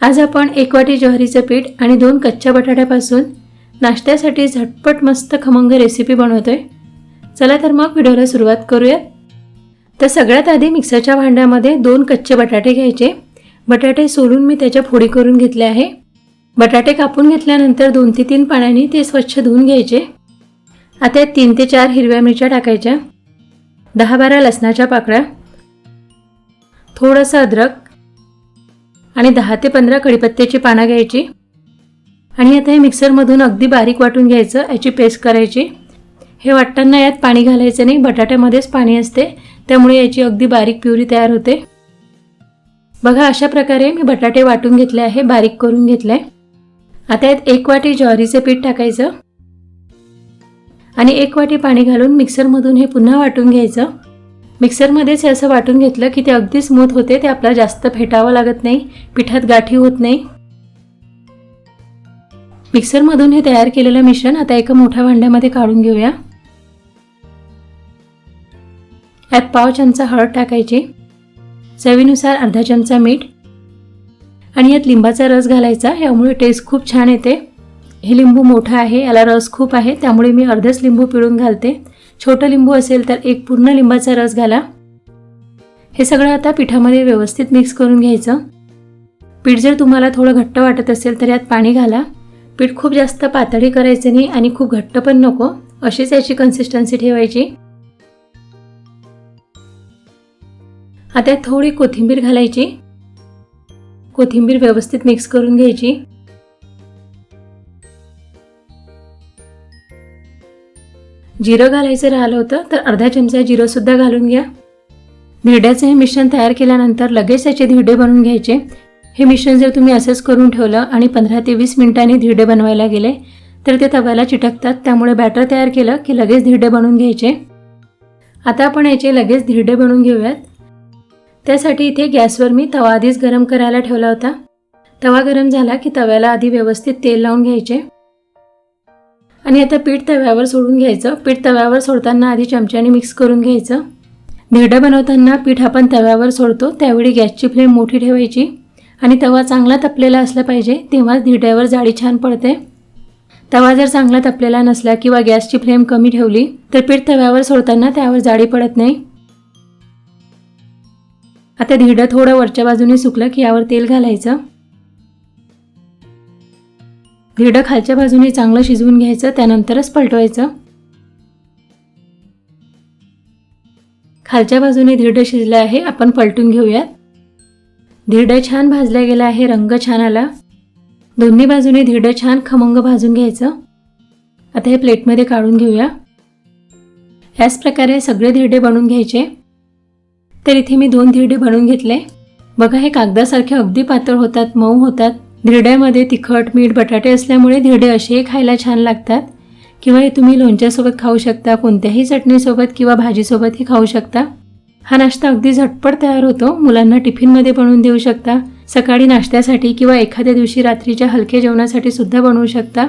आज आपण एक वाटी ज्वारीचं पीठ आणि दोन कच्च्या बटाट्यापासून नाश्त्यासाठी झटपट मस्त खमंग रेसिपी बनवतोय. चला तर मग व्हिडिओला सुरुवात करूयात. तर सगळ्यात आधी मिक्सरच्या भांड्यामध्ये दोन कच्चे बटाटे घ्यायचे. बटाटे सोलून मी त्याच्या फोडी करून घेतले आहे. बटाटे कापून घेतल्यानंतर दोन ते तीन पाण्याने ते स्वच्छ धुवून घ्यायचे. आता तीन ते चार हिरव्या मिरच्या टाकायच्या. दहा बारा लसणाच्या पाकळ्या. थोडंसं अद्रक. आणि दहा ते पंधरा कढीपत्त्याची पानं घ्यायची. आणि आता हे मिक्सरमधून अगदी बारीक वाटून घ्यायचं याची पेस्ट करायची. हे वाटताना यात पाणी घालायचं नाही बटाट्यामध्येच पाणी असते त्यामुळे याची अगदी बारीक प्युरी तयार होते. बघा अशा प्रकारे मी बटाटे वाटून घेतले आहे बारीक करून घेतले. आता यात एक वाटी ज्वारीचे पीठ टाकायचं. आणि एक वाटी पाणी घालून मिक्सरमधून हे पुन्हा वाटून घ्यायचं. मिक्सरमध्येच हे असं वाटून घेतलं की ते अगदी स्मूथ होते ते आपल्याला जास्त फेटावं लागत नाही पिठात गाठी होत नाही. मिक्सरमधून हे तयार केलेलं मिश्रण आता एका मोठ्या भांड्यामध्ये काढून घेऊया. यात पाव चमचा हळद टाकायची चवीनुसार अर्धा चमचा मीठ आणि यात लिंबाचा रस घालायचा यामुळे टेस्ट खूप छान येते. हे लिंबू मोठं आहे याला रस खूप आहे त्यामुळे मी अर्धच लिंबू पिळून घालते. छोटं लिंबू असेल तर एक पूर्ण लिंबाचा रस घाला. हे सगळं आता पिठामध्ये व्यवस्थित मिक्स करून घ्यायचं. पीठ जर तुम्हाला थोडं घट्ट वाटत असेल तर यात पाणी घाला. पीठ खूप जास्त पातळी करायचं नाही आणि खूप घट्ट पण नको अशीच याची कन्सिस्टन्सी ठेवायची. आता थोडी कोथिंबीर घालायची. कोथिंबीर व्यवस्थित मिक्स करून घ्यायची. जिरं घालायचं राहिलं होतं तर अर्धा चमचा जिरंसुद्धा घालून घ्या. धिरड्याचं हे मिश्रण तयार केल्यानंतर लगेच त्याचे धिरडे बनवून घ्यायचे. हे मिश्रण जर तुम्ही असंच करून ठेवलं आणि पंधरा ते वीस मिनिटांनी धिरडे बनवायला गेले तर ते तव्याला चिटकतात. त्यामुळे बॅटर तयार केलं की लगेच धिरडे बनवून घ्यायचे. आता आपण याचे लगेच धिरडे बनवून घेऊयात. त्यासाठी इथे गॅसवर मी तवा आधीच गरम करायला ठेवला होता. तवा गरम झाला की तव्याला आधी व्यवस्थित तेल लावून घ्यायचे. आणि आता पीठ तव्यावर सोडून घ्यायचं. पीठ तव्यावर सोडताना आधी चमच्याने मिक्स करून घ्यायचं. धिरडं बनवताना पीठ आपण तव्यावर सोडतो. त्यावेळी गॅसची फ्लेम मोठी ठेवायची. आणि तवा चांगला तपलेला असला पाहिजे तेव्हाच धिरड्यावर जाळी छान पडते. तवा जर चांगला तपलेला नसला किंवा गॅसची फ्लेम कमी ठेवली तर पीठ तव्यावर सोडताना त्यावर जाळी पडत नाही. आता धिरडं थोडं वरच्या बाजूने सुकलं की यावर तेल घालायचं. धिरडं खालच्या बाजूने चांगलं शिजवून घ्यायचं त्यानंतरच पलटवायचं. खालच्या बाजूने धिरडं शिजलं आहे आपण पलटून घेऊयात. धिरडं छान भाजलं गेलं आहे रंग छान आला. दोन्ही बाजूने धिरडं छान खमंग भाजून घ्यायचं. आता हे प्लेटमध्ये काढून घेऊया. याच प्रकारे सगळे धिरडे बनवून घ्यायचे. तर इथे मी दोन धिरडे बनवून घेतले. बघा हे कागदासारखे अगदी पातळ होतात मऊ होतात. धिरड्यामध्ये तिखट मीठ बटाटे असल्यामुळे धिरडे असेही खायला छान लागतात. किंवा हे तुम्ही लोणच्यासोबत खाऊ शकता कोणत्याही चटणीसोबत किंवा भाजीसोबतही खाऊ शकता. हा नाश्ता अगदी झटपट तयार होतो. मुलांना टिफिनमध्ये बनवून देऊ शकता. सकाळी नाश्त्यासाठी किंवा एखाद्या दिवशी रात्रीच्या हलक्या जेवणासाठी सुद्धा बनवू शकता.